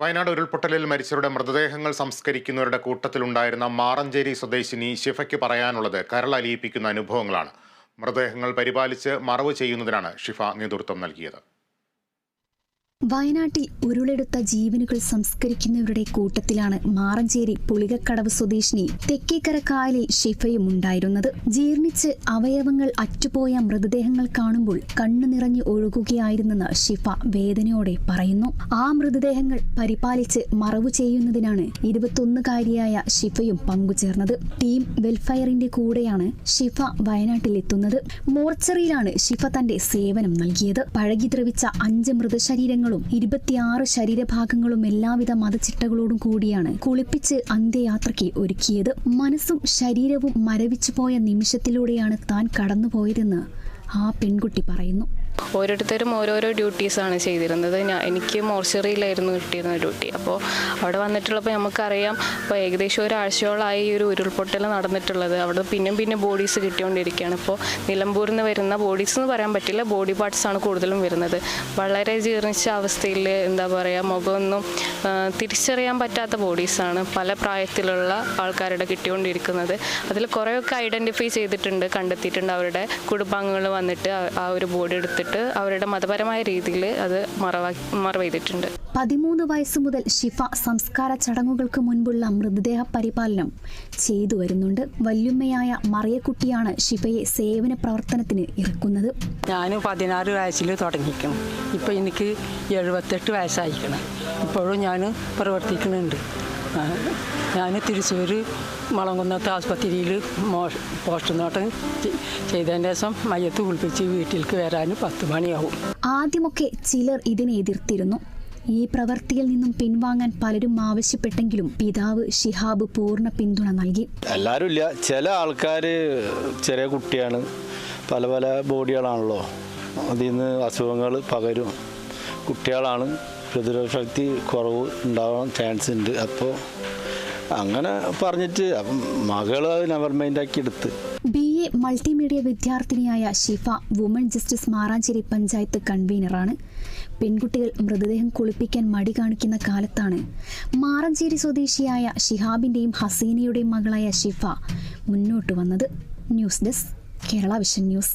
വയനാട് ഉരുൾപൊട്ടലിൽ മരിച്ചവരുടെ മൃതദേഹങ്ങൾ സംസ്കരിക്കുന്നവരുടെ കൂട്ടത്തിലുണ്ടായിരുന്ന മാറഞ്ചേരി സ്വദേശിനി ഷിഫയ്ക്ക് പറയാനുള്ളത് കരളലിയിപ്പിക്കുന്ന അനുഭവങ്ങളാണ്. മൃതദേഹങ്ങൾ പരിപാലിച്ച് മറവ് ചെയ്യുന്നതിനാണ് ഷിഫ നേതൃത്വം നൽകിയത്. വയനാട്ടിൽ ഉരുളെടുത്ത ജീവനുകൾ സംസ്കരിക്കുന്നവരുടെ കൂട്ടത്തിലാണ് മാറഞ്ചേരി പുളികക്കടവ് സ്വദേശിനി തെക്കേക്കര കായലിൽ ഷിഫയും ഉണ്ടായിരുന്നത്. ജീർണിച്ച് അവയവങ്ങൾ അറ്റുപോയ മൃതദേഹങ്ങൾ കാണുമ്പോൾ കണ്ണു നിറഞ്ഞു ഒഴുകുകയായിരുന്നെന്ന് ഷിഫ വേദനയോടെ പറയുന്നു. ആ മൃതദേഹങ്ങൾ പരിപാലിച്ച് മറവു ചെയ്യുന്നതിനാണ് ഇരുപത്തൊന്നുകാരിയായ ഷിഫയും പങ്കുചേർന്നത്. ടീം വെൽഫെയറിന്റെ കൂടെയാണ് ഷിഫ വയനാട്ടിലെത്തുന്നത്. മോർച്ചറിയിലാണ് ഷിഫ തന്റെ സേവനം നൽകിയത്. പഴകി ദ്രവിച്ച അഞ്ച് മൃതശരീരങ്ങളും ഇരുപത്തിയാറ് ശരീരഭാഗങ്ങളും എല്ലാവിധ മതച്ചിട്ടകളോടും കൂടിയാണ് കുളിപ്പിച്ച് അന്ത്യയാത്രയ്ക്ക് ഒരുക്കിയത്. മനസ്സും ശരീരവും മരവിച്ചുപോയ നിമിഷത്തിലൂടെയാണ് താൻ കടന്നുപോയതെന്ന് ആ പെൺകുട്ടി പറയുന്നു. ഓരോരുത്തരും ഓരോരോ ഡ്യൂട്ടീസാണ് ചെയ്തിരുന്നത്. ഞാൻ എനിക്ക് മോർച്ചറിയിലായിരുന്നു കിട്ടിയിരുന്ന ഡ്യൂട്ടി. അപ്പോൾ അവിടെ വന്നിട്ടുള്ളപ്പോൾ നമുക്കറിയാം ഇപ്പോൾ ഏകദേശം ഒരാഴ്ചയോളമായി ഈ ഒരു ഉരുൾപൊട്ടൽ നടന്നിട്ടുള്ളത്. അവിടെ പിന്നെയും പിന്നെ ബോഡീസ് കിട്ടിക്കൊണ്ടിരിക്കുകയാണ്. ഇപ്പോൾ നിലമ്പൂരിൽ നിന്ന് വരുന്ന ബോഡീസ് എന്ന് പറയാൻ പറ്റില്ല ബോഡി പാർട്സ് ആണ് കൂടുതലും വരുന്നത്. വളരെ ജീർണിച്ച അവസ്ഥയിൽ എന്താ പറയുക മുഖമൊന്നും തിരിച്ചറിയാൻ പറ്റാത്ത ബോഡീസാണ് പല പ്രായത്തിലുള്ള ആൾക്കാരുടെ കിട്ടിക്കൊണ്ടിരിക്കുന്നത്. അതിൽ കുറേയൊക്കെ ഐഡന്റിഫൈ ചെയ്തിട്ടുണ്ട് കണ്ടെത്തിയിട്ടുണ്ട്. അവരുടെ കുടുംബാംഗങ്ങൾ വന്നിട്ട് ആ ഒരു ബോഡി എടുത്തിട്ട് അവരുടെ മതപരമായ രീതിയിൽ അത് മറവെയ്തിട്ടുണ്ട്. മറവ് ചെയ്തിട്ടുണ്ട് പതിമൂന്ന് വയസ്സ് മുതൽ ഷിഫ സംസ്കാര ചടങ്ങുകൾക്ക് മുൻപുള്ള മൃതദേഹ പരിപാലനം ചെയ്തു വരുന്നുണ്ട്. വല്യുമ്മയായ മറിയക്കുട്ടിയാണ് ഷിഫയെ സേവന പ്രവർത്തനത്തിന് ഇറക്കുന്നത്. ഞാൻ പതിനാറ് വയസ്സിൽ തുടങ്ങിക്കണം ഇപ്പം എനിക്ക് എഴുപത്തെട്ട് വയസ്സായിരിക്കണം. ഇപ്പോഴും ഞാൻ പ്രവർത്തിക്കുന്നുണ്ട്. ഞാൻ തൃശ്ശൂർ മളംകുന്നത്തെ ആസ്പത്രിയിൽ മോഷ പോസ്റ്റ്മോർട്ടം നോട്ടം ചെയ്തതിന് ശേഷം മയ്യത്ത് കുളിപ്പിച്ച് വീട്ടിലേക്ക് വരാൻ പത്ത് മണിയാവും. ആദ്യമൊക്കെ ചിലർ ഇതിനെ എതിർത്തിരുന്നു. ഈ പ്രവൃത്തിയിൽ നിന്നും പിൻവാങ്ങാൻ പലരും ആവശ്യപ്പെട്ടെങ്കിലും പിതാവ് ഷിഹാബ് പൂർണ പിന്തുണ നൽകി. എല്ലാവരും ഇല്ല ചില ആൾക്കാർ ചെറിയ കുട്ടിയാണ്. പല പല ബോഡികളാണല്ലോ. അതിൽ നിന്ന് അസുഖങ്ങൾ പകരും. കുട്ടികളാണ്. പ്രതിരോധ ശക്തി കുറവ് ഉണ്ടാവാൻ ചാൻസ് ഉണ്ട്. അപ്പോൾ അങ്ങനെ പറഞ്ഞിട്ട് അത് നെവർ മൈൻഡാക്കി എടുത്ത്. ബി എ മൾട്ടിമീഡിയ വിദ്യാർത്ഥിനിയായ ഷിഫ വുമൺ ജസ്റ്റിസ് മാറാഞ്ചേരി പഞ്ചായത്ത് കൺവീനറാണ് പെൺകുട്ടികൾ മൃതദേഹം കുളിപ്പിക്കാൻ മടി കാണിക്കുന്ന കാലത്താണ് മാറഞ്ചേരി സ്വദേശിയായ ഷിഹാബിന്റെയും ഹസീനയുടെയും മകളായ ഷിഫ മുന്നോട്ട് വന്നത്. News desk Kerala vision news.